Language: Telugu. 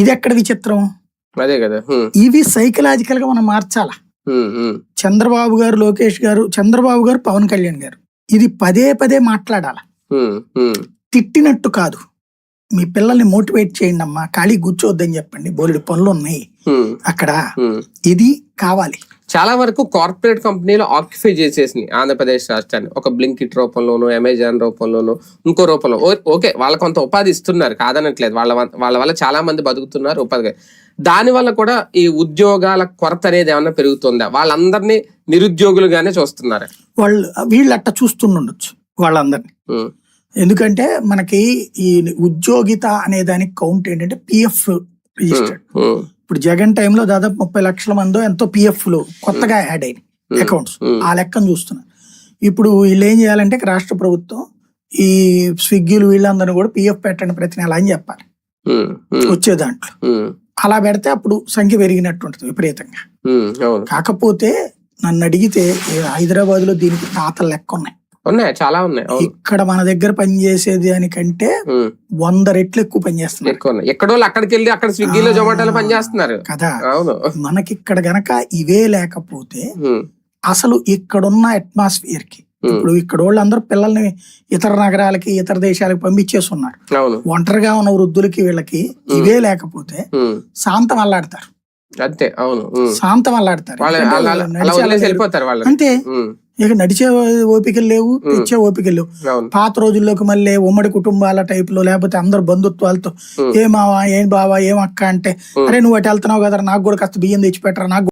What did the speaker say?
ఇది ఎక్కడ విచిత్రం? అదే కదా ఇవి సైకలాజికల్గా మనం మార్చాలా. చంద్రబాబు గారు లోకేష్ గారు చంద్రబాబు గారు పవన్ కళ్యాణ్ గారు. ఇది పదే పదే మాట్లాడాల. తిట్టినట్టు కాదు. మీ పిల్లల్ని మోటివేట్ చేయండి అమ్మా ఖాళీ కూర్చోవద్దని చెప్పండి బోలెడు పనులు ఉన్నాయి అక్కడ. ఇది కావాలి. చాలా వరకు కార్పొరేట్ కంపెనీలు ఆక్యుపై చేసేసినాయి ఆంధ్రప్రదేశ్ రాష్ట్రాన్ని. ఒక బ్లింకిట్ రూపంలోను అమెజాన్ రూపంలోను ఇంకో రూపంలో. ఓకే వాళ్ళ కొంత ఉపాధి ఇస్తున్నారు కాదనట్లేదు. వాళ్ళ వాళ్ళ వల్ల చాలా మంది బతుకుతున్నారు ఉపాధి దాని వల్ల కూడా ఈ ఉద్యోగాల కొరత అనేది ఏమన్నా పెరుగుతుందా? వాళ్ళందరినీ నిరుద్యోగులుగానే చూస్తున్నారు. వాళ్ళు వీళ్ళు అట్ట చూస్తుండొచ్చు వాళ్ళందరినీ. ఎందుకంటే మనకి ఈ ఉద్యోగిత అనే దానికి కౌంట్ ఏంటంటే పిఎఫ్ రిజిస్టర్డ్. ఉమ్, ఇప్పుడు జగన్ టైంలో దాదాపు ముప్పై లక్షల మందో ఎంతో పిఎఫ్లు కొత్తగా యాడ్ అయినాయి ఉమ్, అకౌంట్స్ ఉమ్, ఆ లెక్కను చూస్తున్నారు ఇప్పుడు వీళ్ళు ఏం చేయాలంటే రాష్ట్ర ప్రభుత్వం ఈ స్విగ్గీలు వీళ్ళందరూ కూడా పిఎఫ్ పెట్టండి ప్రతి నెల అని చెప్పాలి. వచ్చే దాంట్లో. అలా పెడితే అప్పుడు సంఖ్య పెరిగినట్టు ఉంటుంది విపరీతంగా. కాకపోతే నన్ను అడిగితే హైదరాబాద్లో దీనికి తాతల లెక్క ఉన్నాయి. ఉన్నాయి చాలా ఉన్నాయి ఇక్కడ మన దగ్గర పనిచేసేది దానికంటే ఉమ్, వంద రెట్లు ఎక్కువ పనిచేస్తున్నారు ఎక్కువ ఉన్నాయి. ఎక్కడో అక్కడికి వెళ్ళి అక్కడ స్విగ్గీలో జొమాటోలో పనిచేస్తున్నారు కదా. అవును. మనకి ఇక్కడ గనక ఇవే లేకపోతే అసలు ఇక్కడున్న అట్మాస్ఫియర్కి ఇప్పుడు ఇక్కడ వాళ్ళందరూ పిల్లల్ని ఇతర నగరాలకి ఇతర దేశాలకు పంపించేస్తున్నారు. ఒంటరిగా ఉన్న వృద్ధులకి వీళ్ళకి ఇవే లేకపోతే శాంతం అల్లాడతారు. అంతే అవును. శాంతం అల్లాడతారు. వాళ్ళ వాళ్ళు వాళ్ళు అంతే. ఇక నడిచే ఓపికలు లేవు తెచ్చే ఓపికలు లేవు పాత రోజుల్లోకి మళ్ళీ ఉమ్మడి కుటుంబాల టైప్లో లేకపోతే అందరు బంధుత్వాలతో. ఏ మావా ఏం బావా ఏం అక్క అంటే. అరే నువ్వు అటు వెళ్తున్నావు కదా నాకు కూడా కాస్త బియ్యం తెచ్చి పెట్టరా నాకు